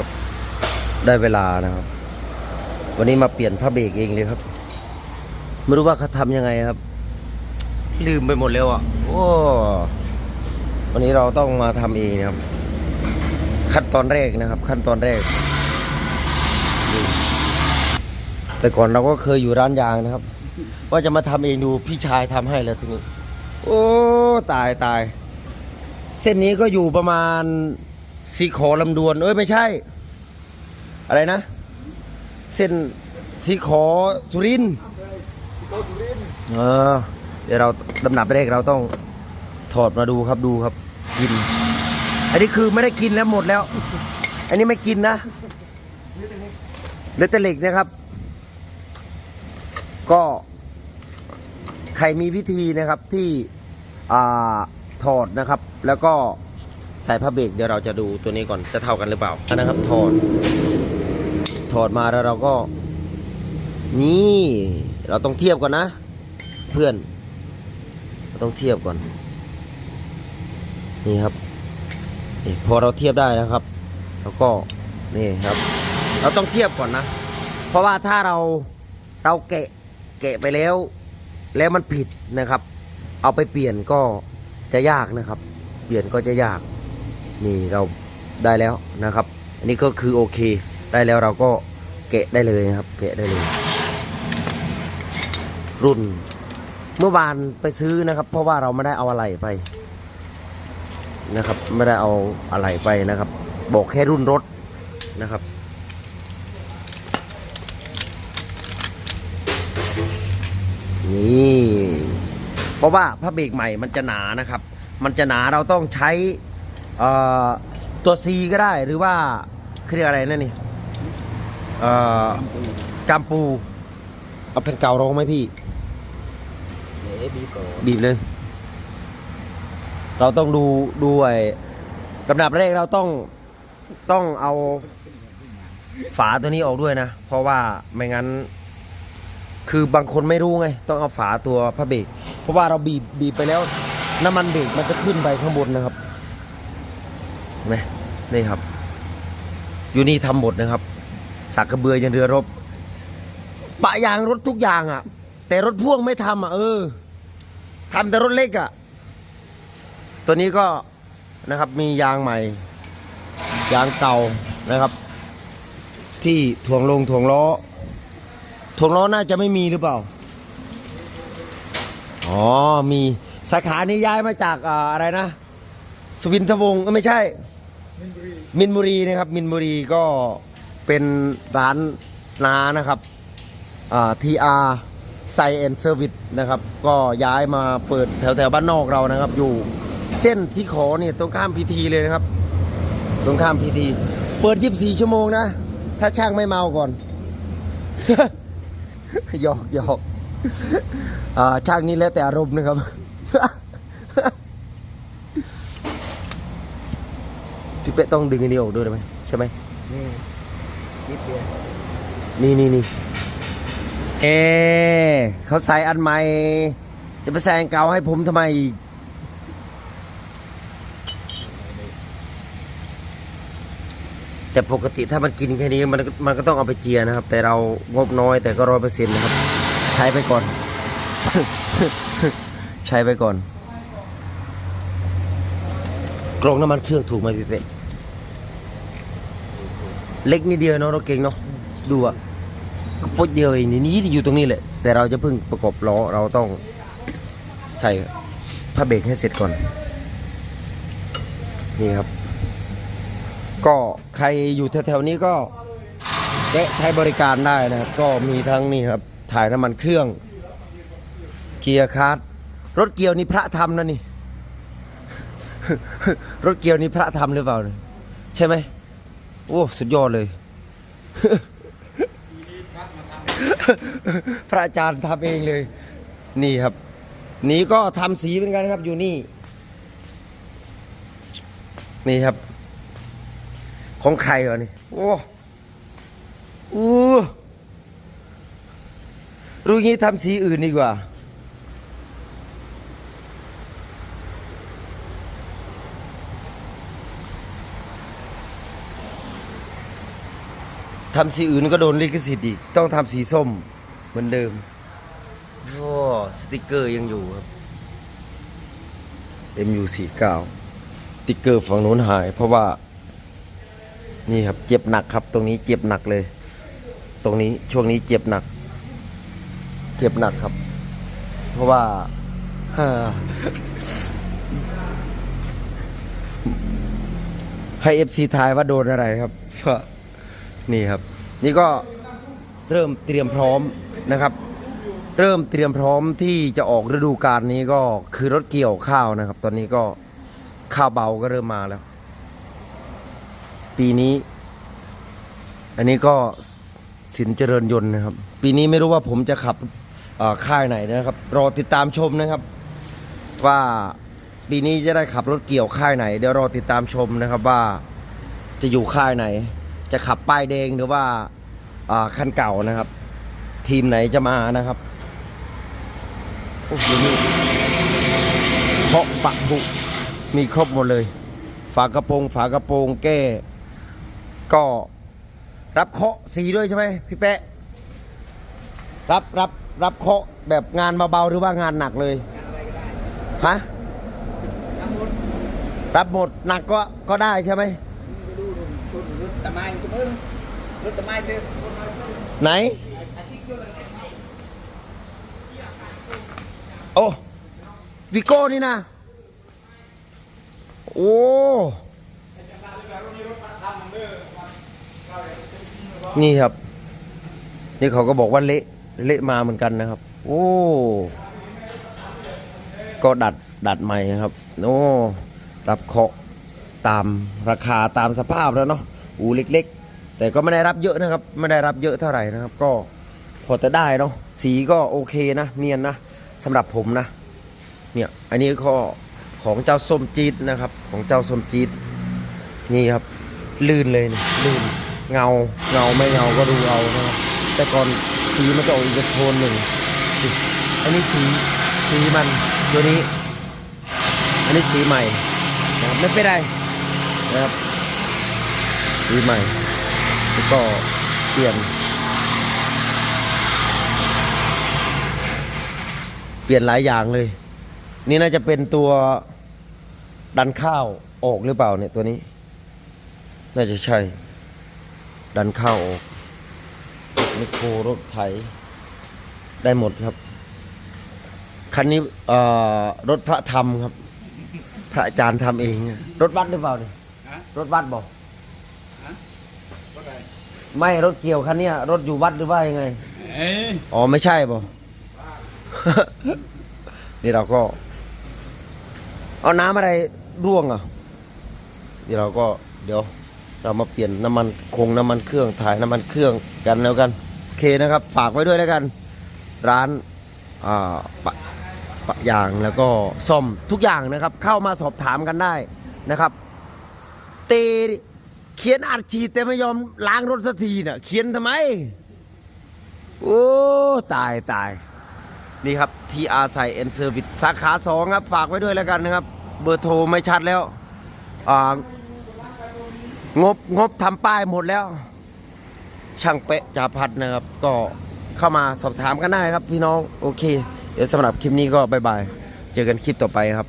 นะครับ ได้เวลานะครับ วันนี้มาเปลี่ยนผ้าเบรกเองเลยครับ ไม่รู้ว่าเขาทำยังไงครับ ลืมไปหมดแล้วอะโอ้วันนี้เราต้องมาทำเองนะครับ ขั้นตอนแรกนะครับ ขั้นตอนแรก แต่ก่อนเราก็เคยอยู่ร้านยางนะครับ ว่าจะมาทำเองดูพี่ชายทำให้แล้วทีนี้ โอ้ ตายตาย เส้นนี้ก็อยู่ประมาณ สีขอลำดวน เอ้ยไม่ใช่ อะไรนะ เส้นสีขอสุรินทร์เออ เดี๋ยวเราลำดับแรกเราต้องถอดมาดูครับดูครับ กิน อันนี้คือไม่ได้กินแล้วหมดแล้ว อันนี้ไม่กินนะเหลือแต่เหล็กนะครับ ก็ใครมีวิธีนะครับที่อ่าถอดนะครับ แล้วก็ ใส่ผ้าเบรกเดี๋ยวเราจะดูตัวนี้ก่อนจะเท่ากันหรือเปล่านะครับถอดถอดมาแล้วเราก็ นี่ เราต้องเทียบก่อนนะ เพื่อนเราต้องเทียบก่อน นี่ครับพอเราเทียบได้นะครับ แล้วก็นี่ครับ เราต้องเทียบก่อนนะ เพราะว่าถ้าเราเราแกะแกะไปแล้ว แล้วมันผิดนะครับ เอาไปเปลี่ยนก็จะยากนะครับ เปลี่ยนก็จะยาก นี่เราได้แล้วนะครับ อันนี้ก็คือโอเค ได้แล้วเราก็แกะได้เลยนะครับ แกะได้เลย รุ่น เมื่อวานไปซื้อนะครับ เพราะว่าเราไม่ได้เอาอะไรไปนะครับ ไม่ได้เอาอะไรไปนะครับ บอกแค่รุ่นรถนะครับนี่เพราะว่าผ้าเบรกใหม่มันจะหนานะครับ มันจะหนาเราต้องใช้ เอ่อตัว C ก็ได้หรือว่าเขาเรียกอะไรนั่นนี่เอ่อกำปูเอาเป็นเการองไหมพี่เอ๋ดีก่อบีบเลย เราต้องดูดูไอ้ลำดับแรกเราต้องต้องเอาฝาตัวนี้ออกด้วยนะ เพราะว่าไม่งั้น คือบางคนไม่รู้ไง ต้องเอาฝาตัวพระเบรกเพราะว่าเราบีบบีบไปแล้ว น้ำมันเบรกมันจะขึ้นไปข้างบนนะครับเห็ นไหมนี่ครับ อยู่นี่ทำหมดนะครับ สักกระเบือยันเรือรบ ปะยางรถทุกอย่างอะ่ะ แต่รถพ่วงไม่ทำอะเออทำแต่รถเล็กอะ่ะ ตัวนี้ก็นะครับมียางใหม่ ยางเก่านะครับ ที่ถ่วงลงถ่วงล้อถ่วงล้อน่าจะไม่มีหรือเปล่า อ๋อมีสาขานี้ย้ายมาจากออะไรนะสวินทวงศ์ไม่ใช่ มินบุรีนะครับมินบุรีก็เป็นร้านน้านะครับทีอาร์ไซแอนเซอร์วิสนะครับ ก็ย้ายมาเปิดแถวแถวบ้านนอกเรานะครับ อยู่เส้นสีขอเนี่ยตรงข้ามพีทีเลยนะครับ ตรงข้ามพีที เปิด 24 ชั่วโมงนะ ถ้าช่างไม่เมาก่อนหยอกหยอกอช่างนี้แล้วแต่อารมณ์นะครับ พี่เป๊ะต้องดึงอันนี้ออกด้วยได้ไหมใช่ไหมนี่นิดเดียวนี่นี่นี่เอเขาใส่อันใหม่ จะไปใส่อันเก่าให้ผมทำไมอีกแต่ปกติถ้ามันกินแค่นี้มันก็มันก็ต้องเอาไปเจียนะครับ แต่เรางบน้อยแต่ก็ร้อยเปอร์เซ็นต์นะครับ ใช้ไปก่อน ใช้ไปก่อนกรองน้ำมันเครื่องถูกไหมพี่เป็ด เล็กนิดเดียวเนาะรถเก่งเนาะดูอะก็ปุ๊เดียวเองนี่นี่อยู่ตรงนี้แหละ แต่เราจะเพิ่งประกอบล้อเราต้องใส่ผ้าเบรกให้เสร็จก่อน นี่ครับ ก็ใครอยู่แถวๆนี้ก็แวะใช้บริการได้นะครับ ก็มีทั้งนี่ครับ ถ่ายน้ำมันเครื่อง เกียร์คาร์ดรถเกียวนี่พระทำนะนี่ รถเกียวนี่พระทำหรือเปล่า ใช่ไหม โอ้ สุดยอดเลย พระอาจารย์ทำเองเลย นี่ครับ นี่ก็ทำสีเหมือนกันครับ อยู่นี่ นี่ครับ ของใครวะนี่ โอ้อู้รู้งี้ทำสีอื่นดีกว่า ทำสีอื่นก็โดนลิขสิทธิ์อีก ต้องทำสีส้มเหมือนเดิมโอ้สติกเกอร์ยังอยู่ครับ MU49 สติกเกอร์ฝั่งนู้นหาย เพราะว่า นี่ครับเจ็บหนักครับ ตรงนี้เจ็บหนักเลย ตรงนี้ช่วงนี้เจ็บหนัก เจ็บหนักครับ เพราะว่าให้เอฟซีทายว่าโดนอะไรครับ นี่ครับ นี่ก็เริ่มเตรียมพร้อมนะครับ เริ่มเตรียมพร้อมที่จะออกฤดูกาลนี้ก็คือรถเกี่ยวข้าวนะครับ ตอนนี้ก็ข้าวเบาก็เริ่มมาแล้ว ปีนี้ อันนี้ก็สินเจริญยนต์นะครับ ปีนี้ไม่รู้ว่าผมจะขับเอ่อค่ายไหนนะครับ รอติดตามชมนะครับ ว่าปีนี้จะได้ขับรถเกี่ยวค่ายไหน เดี๋ยวรอติดตามชมนะครับว่าจะอยู่ค่ายไหน จะขับป้ายแดงหรือว่าคันเก่านะครับ ทีมไหนจะมานะครับโอ้โหนี่เคาะปะบุมีครบหมดเลย ฝากระโปรงฝากระโปรงแก้ ก็รับเคาะสีด้วยใช่ไหมพี่แปะรับรับรับเคาะแบบงานเบาๆหรือว่างานหนักเลยฮะรับหมดหนักก็ก็ได้ใช่ไหม ตะไม้ตะมือรถตะ ไหน โอ้วิโก้นี่นะ โอ้นี่ครับ นี่เขาก็บอกว่าเละ เละมาเหมือนกันนะครับ โอ้ ก็ดัด ดัดใหม่ครับ โอ้รับเคาะตามราคาตามสภาพแล้วเนาะ อูเล็ก ๆ แต่ก็ไม่ได้รับเยอะนะครับ ไม่ได้รับเยอะเท่าไหร่นะครับ ก็พอจะได้เนาะสีก็โอเคนะ เนียนนะสำหรับผมนะ เนี่ยอันนี้ก็ของเจ้าส้มจี๊ดนะครับ ของเจ้าส้มจี๊ดนี่ครับ ลื่นเลยนี่ลื่นเงาเงาไม่เงาก็ดูเอานะครับ แต่ก่อนสีมันจะออกอีกโทนหนึ่งอันนี้สีสีมันตัวนี้ อันนี้สีใหม่นะครับไม่เป็นไรนะครับสีใหม่ แล้วก็เปลี่ยน เปลี่ยนหลายอย่างเลย นี่น่าจะเป็นตัวดันข้าวออกหรือเปล่าเนี่ยตัวนี้ น่าจะใช่ ดันข้าวออกมคโครรถไถได้หมดครับ คันนี้รถพระธรรมครับ พระอาจารย์ทำเอง รถวัดหรือเปล่าเนี่ยรถวัดบอก ได้ไม่รถเกี่ยวคันเนี้ยรถอยู่วัดหรือว่ายังไง เอ้ยอ๋อ ไม่ใช่บ่นี่เราก็ เอาน้ำอะไรร่วงอะนี่เราก็เดี๋ยว เรามาเปลี่ยนน้ำมันคงน้ำมันเครื่องถ่ายน้ำมันเครื่องกันแล้วกันโอเคนะครับ ฝากไว้ด้วยแล้วกัน ร้านอ่าปะปะยางแล้วก็ซ่อมทุกอย่างนะครับ เข้ามาสอบถามกันได้นะครับ เต เขียนอัดฉีดแต่ไม่ยอมล้างรถสักทีน่ะ เขียนทำไม โอ้ตายตาย นี่ครับทีอาใส่เอ็นเซอร์วิสสาขาสองครับ ฝากไว้ด้วยแล้วกันนะครับ เบอร์โทรไม่ชัดแล้วอ่างบงบทำป้ายหมดแล้ว ช่างเป๊ะจ่าพัดนะครับ ก็เข้ามาสอบถามกันได้ครับพี่น้อง โอเค เดี๋ยวสำหรับคลิปนี้ก็บายบาย เจอกันคลิปต่อไปครับ